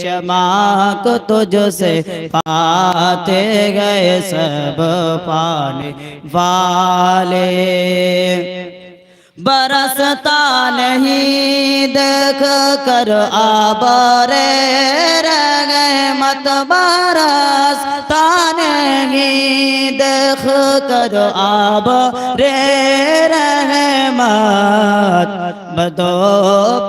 चमक तुझसे पाते गए सब पाने वाले। बरसता नहीं देख कर आबरे रह गए मत बरसता नहीं देख कर आब रे रहमत दो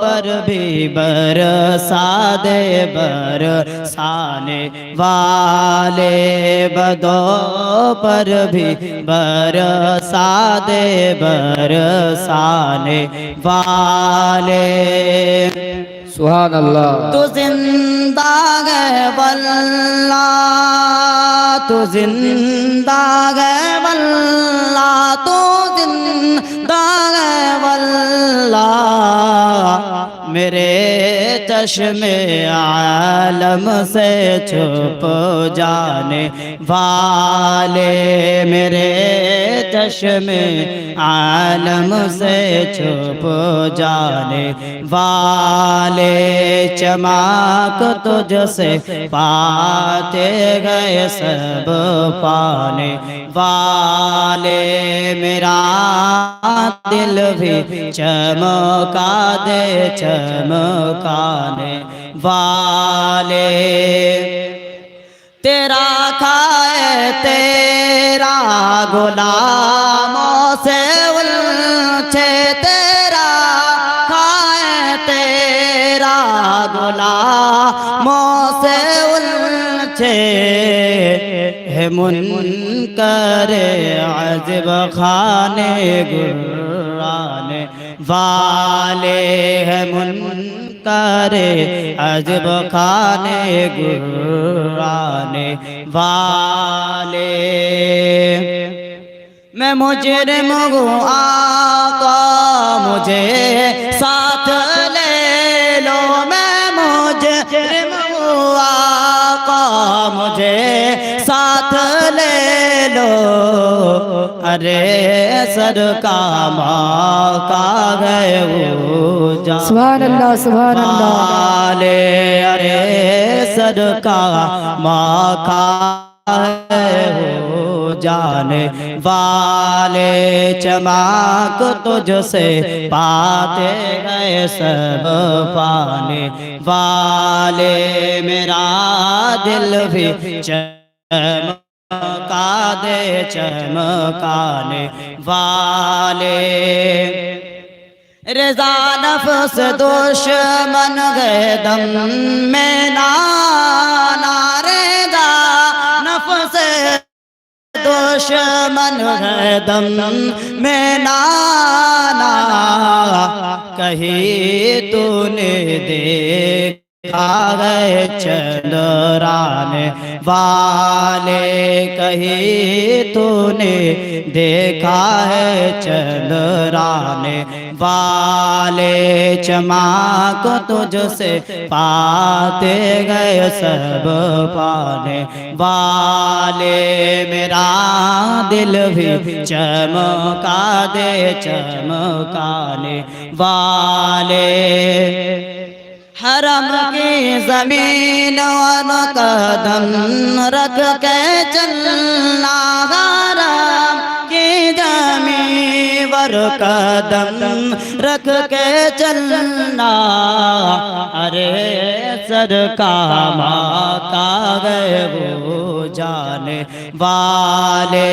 पर भी बर सादे बर साने वाले बदो पर भी बर सादे बर साने वाले। सुहान अल्लाह तू ज़िंदा गए वल्ला तू ज़िंदा गए वल्ला चश्मे आलम से छुप जाने वाले मेरे चश्मे आलम से छुप जाने वाले चमक तुझसे पाते गए सब पाने वाले मेरा दिल भी चमका दे चमकाने वाले तेरा खाए तेरा गुलामों से उलझे तेरा खाए तेरा गुलामों से उलझे है मुनकर अजब खाने गुराने वाले है मुनकर अजब खाने गुराने वाले मैं मुजरिम हूँ आका मुझे साथ ले लो मैं मुजरिम हूँ आका मुझे साथ ले लो अरे सर का माँ का गए सुभान अल्लाह सुभान अल्लाह अरे सर का माँ है जाने वाले चमाक तुझसे पाते गए सब पाने वाले मेरा दिल भी चम चमका दे चमकाने वाले। रजा नफ्स दुश्मन गए दम में नाना। रेजा नफ्स दुश्मन गए दम में नाना। कहीं तूने देखा गए चंद्राने वाले कहीं तूने देखा है चंद्राने वाले चमक तुझसे पाते गए सब पाने। वाले मेरा दिल भी चमका दे, चमकाने। वाले हरम की ज़मीन कदम रख के चलना हरम की जमी वर कदम रख के चलना। अरे सर का माता गए वो जाने वाले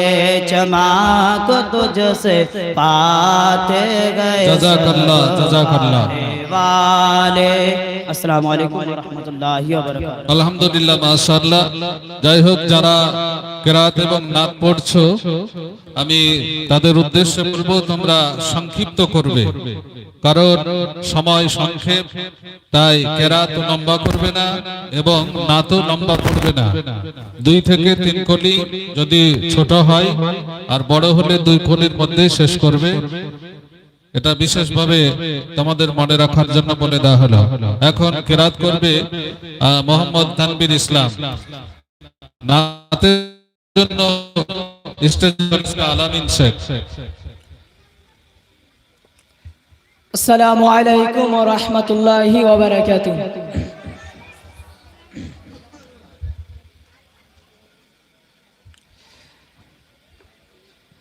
को तुझसे पाते गए। जजाकल्ला जजाकल्ला। আলহামদুলিল্লাহ যারা কেরাত এবং আমি তাদের উদ্দেশ্যে বলব, তোমরা সংক্ষিপ্ত করবে। কারণ সময় সংক্ষেপ, তাই কেরাত লম্বা করবে না এবং না তো লম্বা করবে না। দুই থেকে তিন কলি যদি ছোট হয়, আর বড় হলে দুই কলির মধ্যে শেষ করবে। এটা বিশেষভাবে তোমাদের মনে রাখার জন্য বলে দেওয়া হলো। এখন কেরাত করবে মোহাম্মদ তানবির ইসলাম। নাতের জন্য আলামিন শেখ। আসসালামু আলাইকুম ওয়া রাহমাতুল্লাহি ওয়া বারাকাতুহু।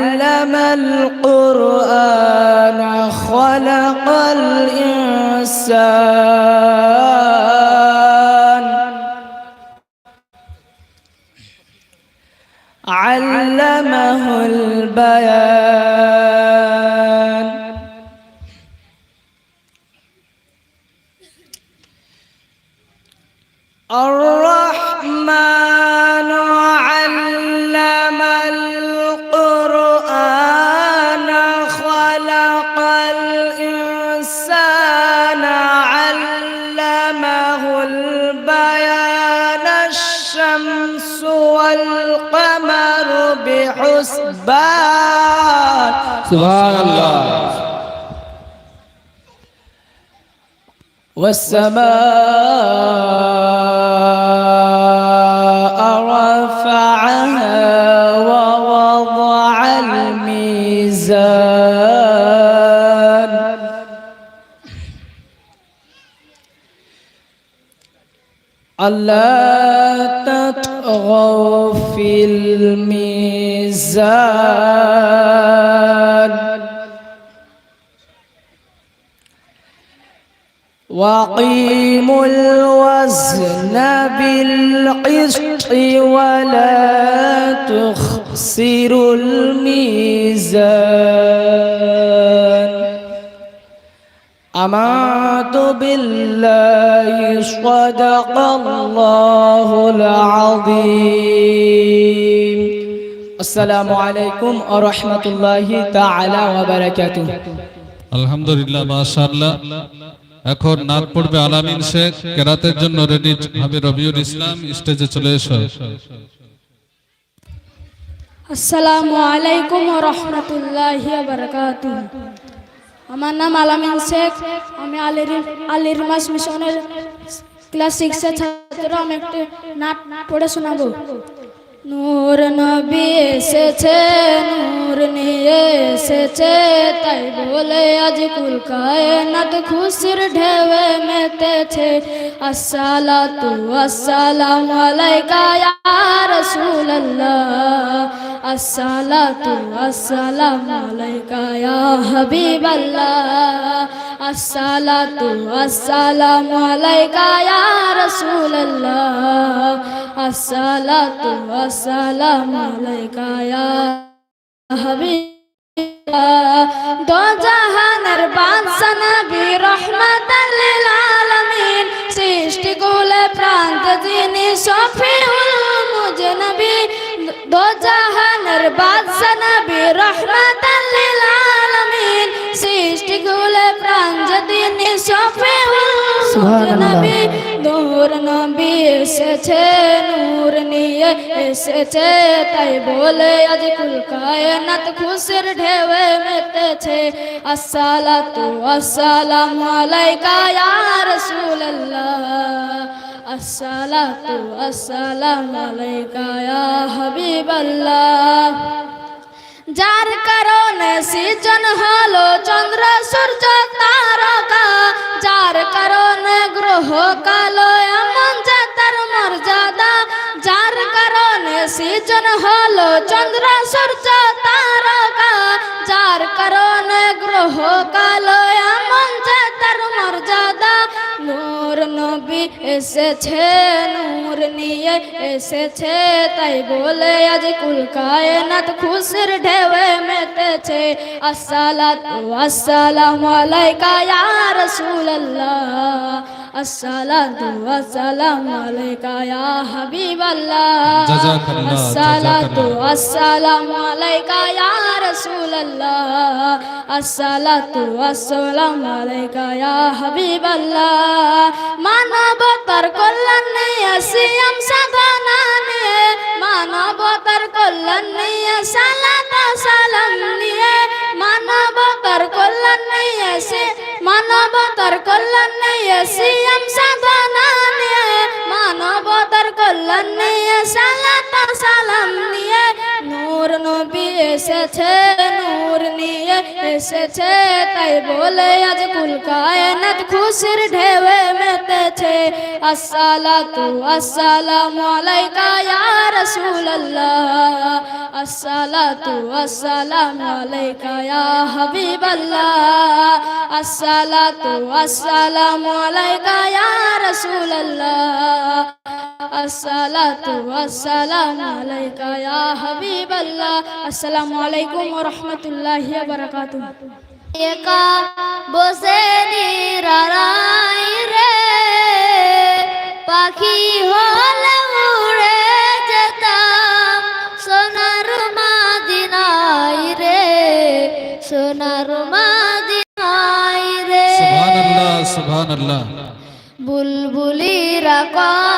علم القرآن خلق الإنسان. علمه البيان. الرحمن بحسبان سبحان الله والسماء رفعها ووضع الميزان. ألا تطغوا في الميزان. وأقيموا الوزن بالقسط ولا تخسروا الميزان. أمات بالله صدق الله العظيم. আসসালামু আলাইকুম ও রহমতুল্লাহি তাআলা ওয়া বারাকাতুহু। আলহামদুলিল্লাহ মাশাআল্লাহ। এখন নাত পড়বে আলামিন শেখ কেরাতের জন্য রেডি হবে রবিউল ইসলাম স্টেজে চলে এসো। আসসালামু আলাইকুম ওয়া রাহমাতুল্লাহি ওয়া বারাকাতুহু। আমার নাম আলামিন শেখ আমি আলের আলের মাস মিশনের ক্লাস 6 এর ছাত্র। আমি একটি নাট পড়ে শোনাবো। নূর নবী এসেছে নূর নিয়ে এসেছে তাই বলে আজ কুল কায়নাত খুশির ঢেউয়ে মেতেছে আসসালাতু আসসালামু আলাইকা ইয়া রাসূলুল্লাহ আসসালাতু আসসালামু আলাইকা ইয়া হাবিবাল্লাহ আসসালাতু আসসালামু আলাইকা ইয়া রাসূলুল্লাহ আসসালাতু আসসালামু আলাইকা ইয়া হাবিবাল্লাহ দো জাহানের বাদশা নবী রহমাতাল লিল আলামিন সৃষ্টি কুলে প্রান্ত যিনি শফিউল মুজনবী। দো জাহানের বাদশা নবী রহমাতাল লিল আলামিন সৃষ্টি কুলে প্রান্ত যিনি শফিউল মুজনবী। নূর নবী এসেছে নূর নিয়ে এসেছে, তাই বলে আজ কুল কায়নাত খুশির ঢেউয়ে মেতেছে। আসসালাতু আসসালামু আলাইকা ইয়া রাসূলুল্লাহ। আসসালাতু আসসালামু আলাইকা ইয়া হাবিবাল্লাহ। যার কারণে সৃজন হলো চন্দ্র, সূর্য, তারকা। যার কারণে গ্রহ কালো, এমন যে তার মর্যাদা। যার কারণে সৃজন হলো চন্দ্র, সূর্য, তারকা। যার কারণে গ্রহ কালো নূর নবী এসেছে, নূর নিয়ে এসেছে। তাই বলে আজ কুল কায়নাত খুশির ঢেউয়ে মেতেছে। আসসালাতু আসসালামু আলাইকা ইয়া রাসূলুল্লাহ। আসসালাতু আসসালামু আলাইকা ইয়া হাবিবাল্লাহ। জাযাকাল্লাহ, আসসালাতু। আসসালামু আলাইকা ইয়া রাসূলুল্লাহ। আসসালাতু আসসালামু আলাইকা ইয়া হাবিবাল্লাহ। মানবতার কল্যাণ নিয়ে সিয়াম সাধনা নিয়ে মানবতার কল্যাণ সালাত সালাম। মানবতার কল্যাণ নিয়ে সিএম সাধনা নিয়ে মানবতার কল্যাণ নিয়ে সালাত সালাম নিয়ে নূর নবী এসেছে নূর নিয়ে এসেছে তাই বলে আজ কুল কায়নাত খুশির ঢেউয়ে মেতেছে আসসালাতু আসসালামু আলাইকা ইয়া রাসূলুল্লাহ আসসালাতু আসসালামু আলাইকা ইয়া হাবিবাল্লাহ। আসসালাতু আসসালামু আলাইকা ইয়া রাসূলুল্লাহ। আসসালাতু আসসালামু আলাইকা ইয়া হাবিবাল্লাহ। আসসালামু আলাইকুম ওয়া রাহমাতুল্লাহি ওয়া বারাকাতুহু। একা বসে নিরাই রে, পাখি হলে উড়ে সুবহানাল্লাহ। বুলবুলিরা কথা